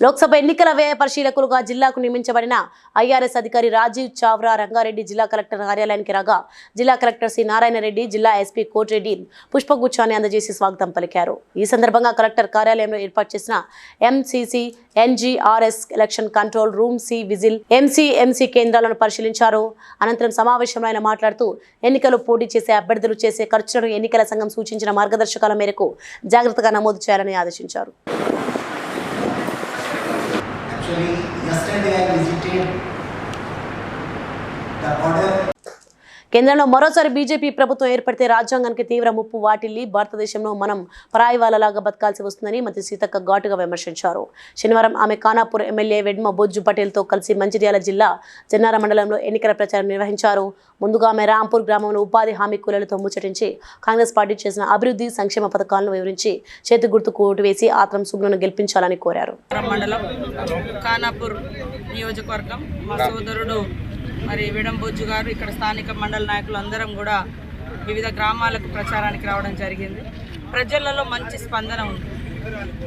లోక్సభ ఎన్నికల వ్యయ పరిశీలకులుగా జిల్లాకు నియమించబడిన ఐఆర్ఎస్ అధికారి రాజీవ్ చావ్రా రంగారెడ్డి జిల్లా కలెక్టర్ కార్యాలయానికి రాగా జిల్లా కలెక్టర్ సి నారాయణ రెడ్డి జిల్లా ఎస్పీ కోటిరెడ్డి పుష్పగుచ్చాన్ని అందజేసి స్వాగతం పలికారు. ఈ సందర్భంగా కలెక్టర్ కార్యాలయంలో ఏర్పాటు చేసిన MCC NGRS election control room C vigil MCMC కేంద్రాలను పరిశీలించారు. అనంతరం సమావేశంలో ఆయన మాట్లాడుతూ ఎన్నికలు పోటీ చేసే అభ్యర్థులు చేసే ఖర్చులను ఎన్నికల సంఘం సూచించిన మార్గదర్శకాల మేరకు జాగ్రత్తగా నమోదు చేయాలని ఆదేశించారు. Actually, yesterday I visited the border కేంద్రంలో మరోసారి బీజేపీ ప్రభుత్వం ఏర్పడితే రాజ్యాంగానికి తీవ్ర ముప్పు వాటిల్లి భారతదేశంలో మనం పరాయి వాళ్ళలాగా బతకాల్సి వస్తుందని మంత్రి సీతక్క ఘాటుగా విమర్శించారు. శనివారం ఆమె ఖానాపూర్ ఎమ్మెల్యే వెడ్మ బొజ్జు పటేల్తో కలిసి మంచిర్యాల జిల్లా జన్నార మండలంలో ఎన్నికల ప్రచారం నిర్వహించారు. ముందుగా ఆమె రాంపూర్ గ్రామంలో ఉపాధి హామీ కూలీలతో ముచ్చటించి కాంగ్రెస్ పార్టీ చేసిన అభివృద్ధి సంక్షేమ పథకాలను వివరించి చేతి గుర్తుకు ఓటు వేసి ఆత్రం సుగ్నను గెలిపించాలని కోరారు. మండలం ఖానాపూర్ నియోజకవర్గం మా సోదరుడు మరి విడంబొజ్జు గారు ఇక్కడ స్థానిక మండల నాయకులు అందరం కూడా వివిధ గ్రామాలకు ప్రచారానికి రావడం జరిగింది. ప్రజలలో మంచి స్పందన ఉంది.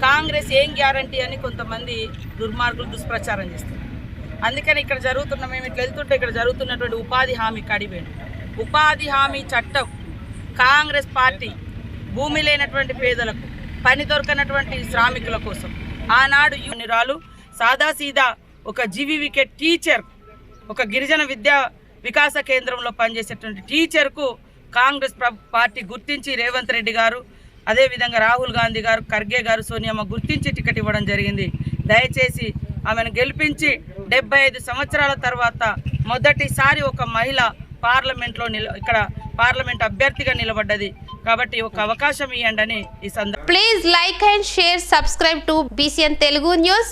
కాంగ్రెస్ ఏం గ్యారంటీ అని కొంతమంది దుర్మార్గులు దుష్ప్రచారం చేస్తారు అందుకని ఇక్కడ జరుగుతున్న మేము ఇట్లా వెళ్తుంటే ఇక్కడ జరుగుతున్నటువంటి ఉపాధి హామీ కడివేడు ఉపాధి హామీ చట్టం కాంగ్రెస్ పార్టీ భూమి లేనటువంటి పేదలకు పని దొరకనటువంటి శ్రామికుల కోసం. ఆనాడు యూనిరాలు సాదాసీదా ఒక జీవీవికే టీచర్ ఒక గిరిజన విద్యా వికాస కేంద్రంలో పనిచేసేటువంటి టీచర్కు కాంగ్రెస్ పార్టీ గుర్తించి రేవంత్ రెడ్డి గారు అదేవిధంగా రాహుల్ గాంధీ గారు ఖర్గే గారు సోనియామ్మ గుర్తించి టికెట్ ఇవ్వడం జరిగింది. దయచేసి ఆమెను గెలిపించి డెబ్బై ఐదు సంవత్సరాల తర్వాత మొదటిసారి ఒక మహిళ పార్లమెంట్లో నిల ఇక్కడ పార్లమెంట్ అభ్యర్థిగా నిలబడ్డది. కాబట్టి ఒక అవకాశం ఇవ్వండి అని ఈ సందర్భం please like and share subscribe to BCN Telugu news